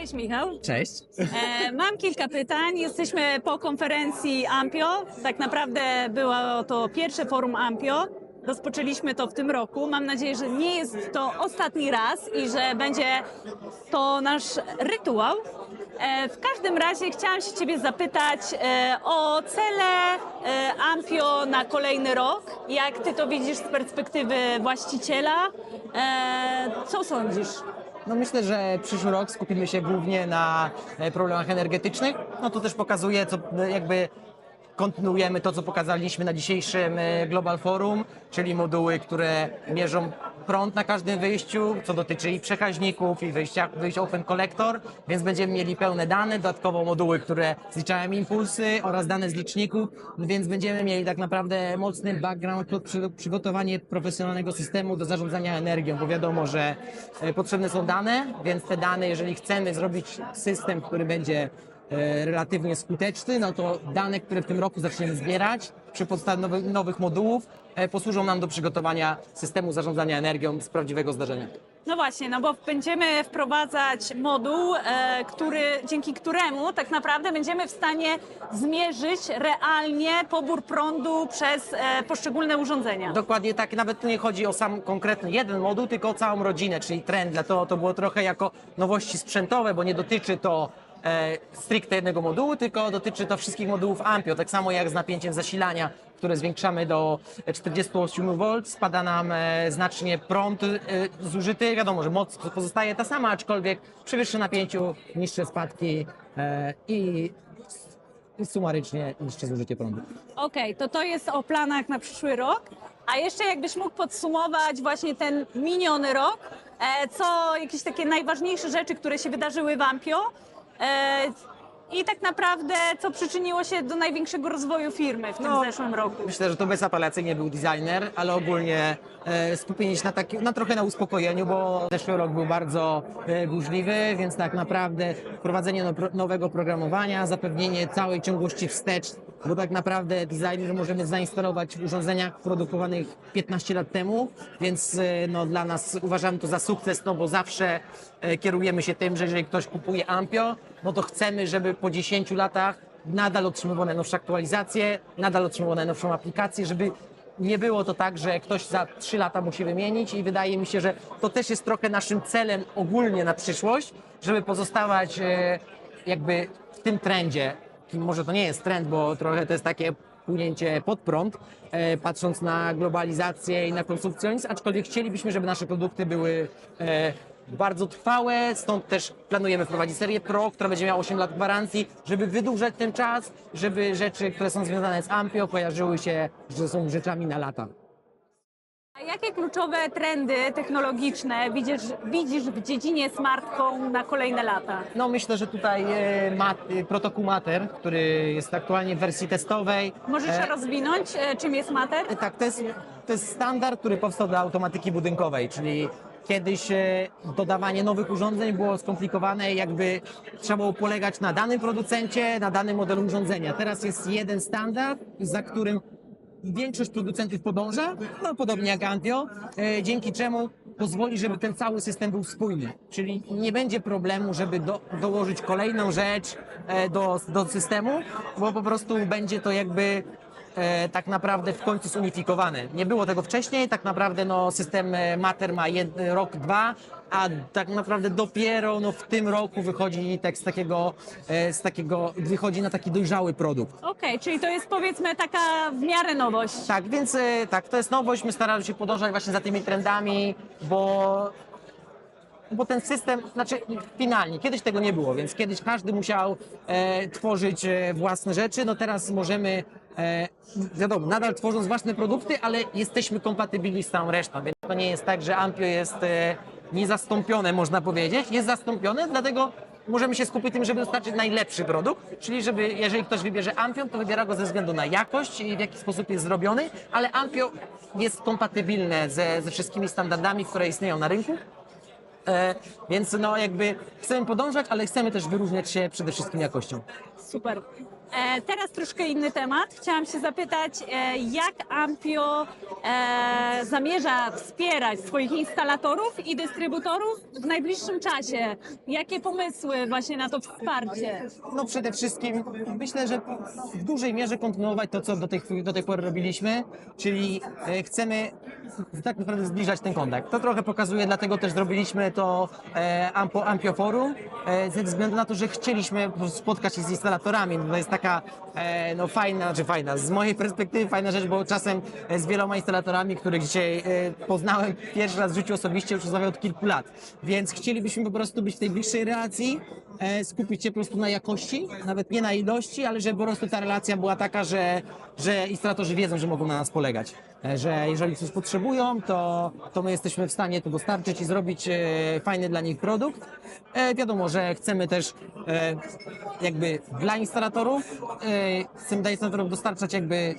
Cześć Michał. Cześć. E, mam kilka pytań. Jesteśmy po konferencji Ampio. Tak naprawdę było to pierwsze forum Ampio. Rozpoczęliśmy to w tym roku. Mam nadzieję, że nie jest to ostatni raz i że będzie to nasz rytuał. E, w każdym razie chciałam się Ciebie zapytać e, o cele e, Ampio na kolejny rok. Jak Ty to widzisz z perspektywy właściciela? E, co sądzisz? No myślę, że przyszły rok skupimy się głównie na e, problemach energetycznych. No to też pokazuje, co e, jakby kontynuujemy to, co pokazaliśmy na dzisiejszym e, Global Forum, czyli moduły, które mierzą prąd na każdym wyjściu, co dotyczy i przekaźników, i wyjścia, wyjść Open Collector, więc będziemy mieli pełne dane, dodatkowo moduły, które zliczają impulsy oraz dane z liczników, więc będziemy mieli tak naprawdę mocny background pod przy, przygotowanie profesjonalnego systemu do zarządzania energią, bo wiadomo, że e, potrzebne są dane, więc te dane, jeżeli chcemy zrobić system, który będzie relatywnie skuteczny, no to dane, które w tym roku zaczniemy zbierać przy podstawie nowych, nowych modułów, e, posłużą nam do przygotowania systemu zarządzania energią z prawdziwego zdarzenia. No właśnie, no bo będziemy wprowadzać moduł, e, który, dzięki któremu tak naprawdę będziemy w stanie zmierzyć realnie pobór prądu przez e, poszczególne urządzenia. Dokładnie tak, nawet tu nie chodzi o sam konkretny jeden moduł, tylko o całą rodzinę, czyli trend. Dlatego to było trochę jako nowości sprzętowe, bo nie dotyczy to e, stricte jednego modułu, tylko dotyczy to wszystkich modułów Ampio. Tak samo jak z napięciem zasilania, które zwiększamy do 48 V, spada nam e, znacznie prąd e, zużyty. Wiadomo, że moc pozostaje ta sama, aczkolwiek przy wyższym napięciu niższe spadki e, i i sumarycznie niższe zużycie prądu. Okej, to to jest o planach na przyszły rok. A jeszcze jakbyś mógł podsumować właśnie ten miniony rok, e, co jakieś takie najważniejsze rzeczy, które się wydarzyły w Ampio e, i tak naprawdę co przyczyniło się do największego rozwoju firmy w tym No, zeszłym roku. Myślę, że to bezapelacyjnie był designer, ale ogólnie e, skupienie się na, taki, na trochę na uspokojeniu, bo zeszły rok był bardzo e, burzliwy, więc tak naprawdę wprowadzenie no, pro, nowego programowania, zapewnienie całej ciągłości wstecz, bo tak naprawdę designer możemy zainstalować w urządzeniach produkowanych 15 lat temu, więc e, no, dla nas uważamy to za sukces, no bo zawsze e, kierujemy się tym, że jeżeli ktoś kupuje Ampio, no to chcemy, żeby po 10 latach nadal otrzymywał najnowsze aktualizacje, nadal otrzymywał najnowszą aplikację, żeby nie było to tak, że ktoś za 3 lata musi wymienić i wydaje mi się, że to też jest trochę naszym celem ogólnie na przyszłość, żeby pozostawać e, jakby w tym trendzie. Może to nie jest trend, bo trochę to jest takie płynięcie pod prąd, e, patrząc na globalizację i na konsumpcjonizm, aczkolwiek chcielibyśmy, żeby nasze produkty były e, bardzo trwałe, stąd też planujemy wprowadzić serię Pro, która będzie miała 8 lat gwarancji, żeby wydłużać ten czas, żeby rzeczy, które są związane z Ampio kojarzyły się, że są rzeczami na lata. A jakie kluczowe trendy technologiczne widzisz, widzisz w dziedzinie smart home na kolejne lata? No myślę, że tutaj e, mat, e, protokół Mater, który jest aktualnie w wersji testowej. Możesz E, rozwinąć, e, czym jest Mater? Tak, to jest, to jest standard, który powstał do automatyki budynkowej, czyli kiedyś e, dodawanie nowych urządzeń było skomplikowane, jakby trzeba było polegać na danym producencie, na danym modelu urządzenia. Teraz jest jeden standard, za którym większość producentów podąża, no podobnie jak Antio, e, dzięki czemu pozwoli, żeby ten cały system był spójny. Czyli nie będzie problemu, żeby do, dołożyć kolejną rzecz e, do, do systemu, bo po prostu będzie to jakby e, tak naprawdę w końcu zunifikowany. Nie było tego wcześniej, tak naprawdę no, system e, Mater ma jed, rok, dwa, a tak naprawdę dopiero no, w tym roku wychodzi z takiego, e, z takiego, wychodzi na taki dojrzały produkt. Okej, czyli to jest powiedzmy taka w miarę nowość. Tak, więc e, tak, to jest nowość, my staramy się podążać właśnie za tymi trendami, bo bo ten system, znaczy finalnie, kiedyś tego nie było, więc kiedyś każdy musiał e, tworzyć e, własne rzeczy, no teraz możemy, e, wiadomo, nadal tworząc własne produkty, ale jesteśmy kompatybilni z całą resztą, więc to nie jest tak, że Ampio jest e, niezastąpione, można powiedzieć, jest zastąpione, dlatego możemy się skupić tym, żeby dostarczyć najlepszy produkt, czyli żeby, jeżeli ktoś wybierze Ampion, to wybiera go ze względu na jakość i w jaki sposób jest zrobiony, ale Ampio jest kompatybilne ze, ze wszystkimi standardami, które istnieją na rynku. E, więc no jakby chcemy podążać, ale chcemy też wyróżniać się przede wszystkim jakością. Super. E, teraz troszkę inny temat. Chciałam się zapytać, e, jak Ampio e, zamierza wspierać swoich instalatorów i dystrybutorów w najbliższym czasie? Jakie pomysły właśnie na to wsparcie? No przede wszystkim myślę, że w dużej mierze kontynuować to, co do tej, do tej pory robiliśmy, czyli chcemy tak naprawdę zbliżać ten kontakt. To trochę pokazuje, dlatego też zrobiliśmy to e, Ampo, Ampio Forum, e, ze względu na to, że chcieliśmy spotkać się z instalatorami. No, to jest taka e, no, fajna, czy fajna, z mojej perspektywy fajna rzecz, bo czasem e, z wieloma instalatorami, których dzisiaj e, poznałem pierwszy raz w życiu osobiście, już rozmawiam od kilku lat. Więc chcielibyśmy po prostu być w tej bliższej relacji, e, skupić się po prostu na jakości, nawet nie na ilości, ale żeby po prostu ta relacja była taka, że, że instalatorzy wiedzą, że mogą na nas polegać. E, Że jeżeli coś potrzebują, to, to my jesteśmy w stanie to dostarczyć i zrobić e, fajny dla nich produkt. E, wiadomo, że chcemy też e, jakby dla instalatorów, chcemy dla instalatorów dostarczać jakby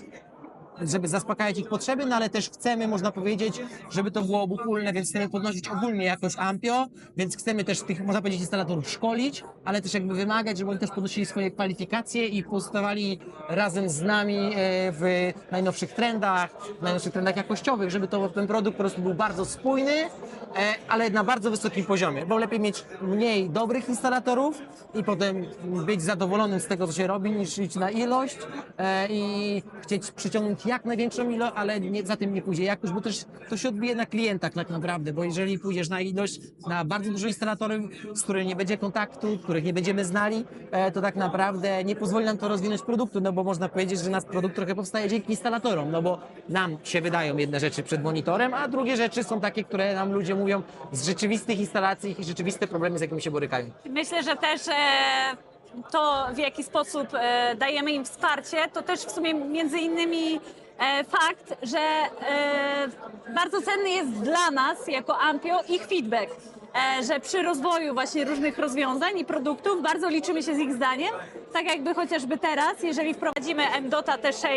żeby zaspokajać ich potrzeby, no ale też chcemy, można powiedzieć, żeby to było obopólne, więc chcemy podnosić ogólnie jakość Ampio, więc chcemy też tych, można powiedzieć, instalatorów szkolić, ale też jakby wymagać, żeby oni też podnosili swoje kwalifikacje i pozostawali razem z nami e, w najnowszych trendach, w najnowszych trendach jakościowych, żeby to ten produkt po prostu był bardzo spójny, ale na bardzo wysokim poziomie, bo lepiej mieć mniej dobrych instalatorów i potem być zadowolonym z tego, co się robi, niż iść na ilość e, i chcieć przyciągnąć jak największą ilość, ale nie, za tym nie pójdzie. Jakość, bo też to się odbije na klientach tak naprawdę, bo jeżeli pójdziesz na ilość, na bardzo dużo instalatorów, z którymi nie będzie kontaktu, których nie będziemy znali, e, to tak naprawdę nie pozwoli nam to rozwinąć produktu, no bo można powiedzieć, że nasz produkt trochę powstaje dzięki instalatorom, no bo nam się wydają jedne rzeczy przed monitorem, a drugie rzeczy są takie, które nam ludzie mówią z rzeczywistych instalacji i rzeczywiste problemy, z jakimi się borykają. Myślę, że też e, to, w jaki sposób e, dajemy im wsparcie, to też w sumie między innymi e, fakt, że e, bardzo cenny jest dla nas jako Ampio ich feedback. E, że przy rozwoju właśnie różnych rozwiązań i produktów bardzo liczymy się z ich zdaniem. Tak jakby chociażby teraz, jeżeli wprowadzimy MDOTA T6,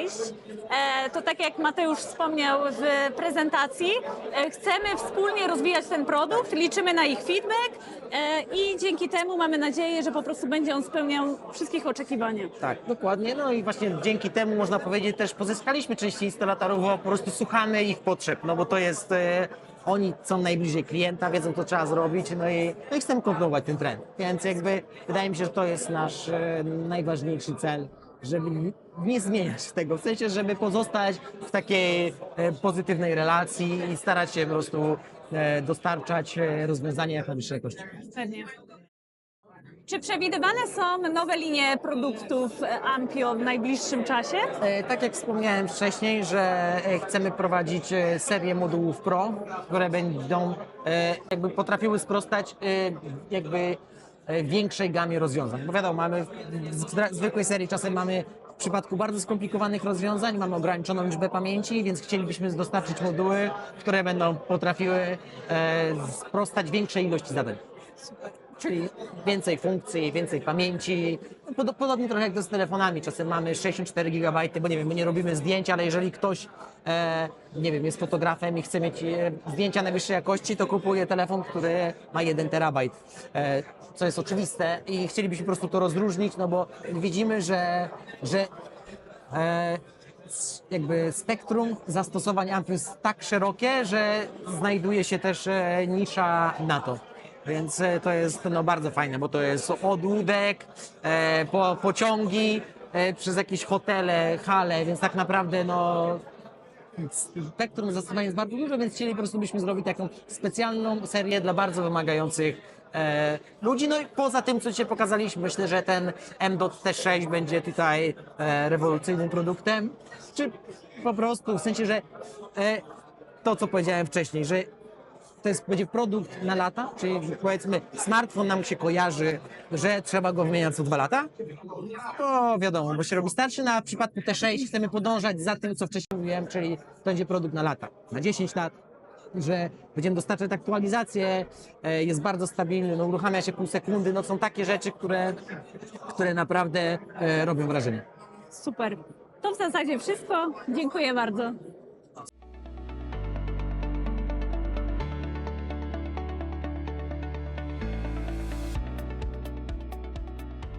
e, to tak jak Mateusz wspomniał w prezentacji, e, chcemy wspólnie rozwijać ten produkt, liczymy na ich feedback i dzięki temu mamy nadzieję, że po prostu będzie on spełniał wszystkich oczekiwania. Tak, dokładnie. No i właśnie dzięki temu można powiedzieć też pozyskaliśmy części instalatorów, bo po prostu słuchamy ich potrzeb, no bo to jest. Oni są najbliżej klienta, wiedzą co trzeba zrobić, no i, no i chcemy kontynuować ten trend. Więc jakby wydaje mi się, że to jest nasz e, najważniejszy cel, żeby nie zmieniać tego, w sensie, żeby pozostać w takiej e, pozytywnej relacji i starać się po prostu e, dostarczać e, rozwiązania jak najwyższej jakości. Pewnie. Czy przewidywane są nowe linie produktów Ampio w najbliższym czasie? E, Tak jak wspomniałem wcześniej, że e, chcemy prowadzić e, serię modułów Pro, które będą jakby potrafiły sprostać jakby większej gamie rozwiązań. Bo wiadomo, mamy w zwykłej serii czasem mamy w przypadku bardzo skomplikowanych rozwiązań mamy ograniczoną liczbę pamięci, więc chcielibyśmy dostarczyć moduły, które będą potrafiły sprostać większej ilości zadań. Czyli więcej funkcji, więcej pamięci. Pod, podobnie trochę jak to z telefonami. Czasem mamy 64 GB, bo nie wiem, my nie robimy zdjęć, ale jeżeli ktoś, e, nie wiem, jest fotografem i chce mieć e, zdjęcia najwyższej jakości, to kupuje telefon, który ma 1 terabajt. E, co jest oczywiste i chcielibyśmy po prostu to rozróżnić, no bo widzimy, że, że e, jakby spektrum zastosowań Amp jest tak szerokie, że znajduje się też e, nisza na to. Więc e, to jest no, bardzo fajne, bo to jest od łódek, e, po pociągi, e, przez jakieś hotele, hale, więc tak naprawdę no, spektrum zastosowań jest bardzo duże, więc chcieli po prostu byśmy zrobić taką specjalną serię dla bardzo wymagających e, ludzi. No i poza tym, co dzisiaj pokazaliśmy, myślę, że ten M.Dot T6 będzie tutaj e, rewolucyjnym produktem. Czy po prostu w sensie, że e, to, co powiedziałem wcześniej, że to jest, będzie produkt na lata, czyli powiedzmy smartfon nam się kojarzy, że trzeba go wymieniać co dwa lata. To wiadomo, bo się robi starszy, no a w przypadku T6 chcemy podążać za tym, co wcześniej mówiłem, czyli to będzie produkt na lata, na 10 lat, że będziemy dostarczać aktualizacje, e, jest bardzo stabilny, no uruchamia się pół sekundy, no są takie rzeczy, które, które naprawdę e, robią wrażenie. Super. To w zasadzie wszystko. Dziękuję bardzo.